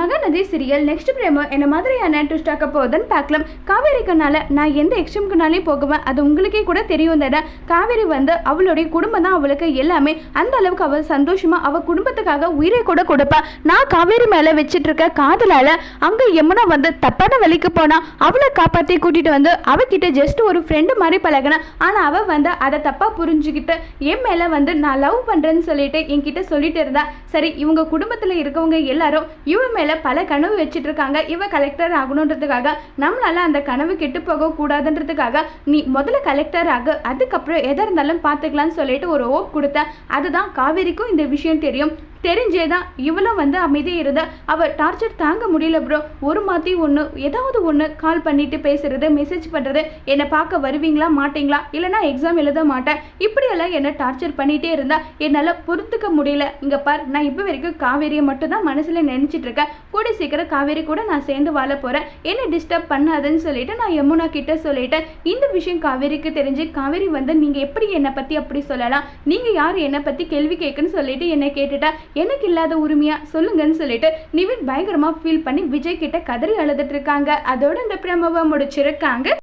Mahanadi serial next பிரேமோ என்ன மாதிரியான twist ஆக்க போகுதுன்னு பார்க்கலாம். காவேரி கண்ணால் நான் எந்த எக்ஸ்ட்ரீம்க்குனாலே போகுவேன். அது உங்களுக்கே கூட தெரியும் தானே. காவேரி வந்து அவளுடைய குடும்பம் தான் அவளுக்கு எல்லாமே. அந்த அளவுக்கு அவள் சந்தோஷமாக அவள் குடும்பத்துக்காக உயிரை கூட கொடுப்பா. நான் காவேரி மேலே வச்சிட்டு இருக்க அங்கே யமுனா வந்து தப்பான வழிக்கு போனால் அவளை காப்பாற்றி கூட்டிகிட்டு வந்து அவகிட்ட ஜஸ்ட் ஒரு ஃப்ரெண்டு மாதிரி பழகினா. ஆனால் அவள் வந்து அதை தப்பாக புரிஞ்சுக்கிட்டு என் மேலே வந்து நான் லவ் பண்ணுறேன்னு சொல்லிட்டு என்கிட்ட சொல்லிட்டு இருந்தா. சரி இவங்க குடும்பத்தில் இருக்கவங்க எல்லாரும் இவன் மேலே பல கனவு வச்சுட்டு இருக்காங்க இவ கலெக்டர் ஆகணுன்றதுக்காக நம்மளால அந்த கனவு கெட்டு போக கூடாதுன்றதுக்காக நீ முதல்ல கலெக்டர் ஆக. அதுக்கப்புறம் எதாக இருந்தாலும் பார்த்துக்கலாம்னு சொல்லிட்டு ஒரு ஓப் கொடுத்தேன். அதுதான் காவேரிக்கும் இந்த விஷயம் தெரியும். தெரிஞ்சே தான் இவளும் வந்து அமைதியாக இருந்தா. அவள் டார்ச்சர் தாங்க முடியல ப்ரோ ஒரு மாற்றி ஒன்று ஏதாவது ஒன்று கால் பண்ணிட்டு பேசுறது மெசேஜ் பண்ணுறது என்னை பார்க்க வருவீங்களா மாட்டீங்களா? இல்லைனா எக்ஸாம் எழுத மாட்டேன். இப்படியெல்லாம் என்னை டார்ச்சர் பண்ணிகிட்டே இருந்தால் என்னால் பொறுத்துக்க முடியல. இங்கே பார் நான் இப்போ வரைக்கும் காவேரியை மட்டும்தான் மனசில் நினச்சிட்டு இருக்கேன். கூட சீக்கிரம் காவேரி கூட நான் சேர்ந்து வாழ போகிறேன் என்ன டிஸ்டர்ப் பண்ணாதுன்னு சொல்லிட்டு நான் யமுனா கிட்ட சொல்லிட்டேன். இந்த விஷயம் காவேரிக்கு தெரிஞ்சு காவேரி வந்து நீங்கள் எப்படி என்னை பற்றி அப்படி சொல்லலாம்? நீங்கள் யார் என்னை பற்றி கேள்வி கேட்குன்னு சொல்லிட்டு என்னை கேட்டுட்டா. எனக்கு இல்லாத உரிமையா? சொல்லுங்கன்னு சொல்லிட்டு நிவின் பயங்கரமாக ஃபீல் பண்ணி விஜய் கிட்ட கதறி அழுதுட்டு இருக்காங்க. அதோட இந்த பிரமவை முடிச்சிருக்காங்க.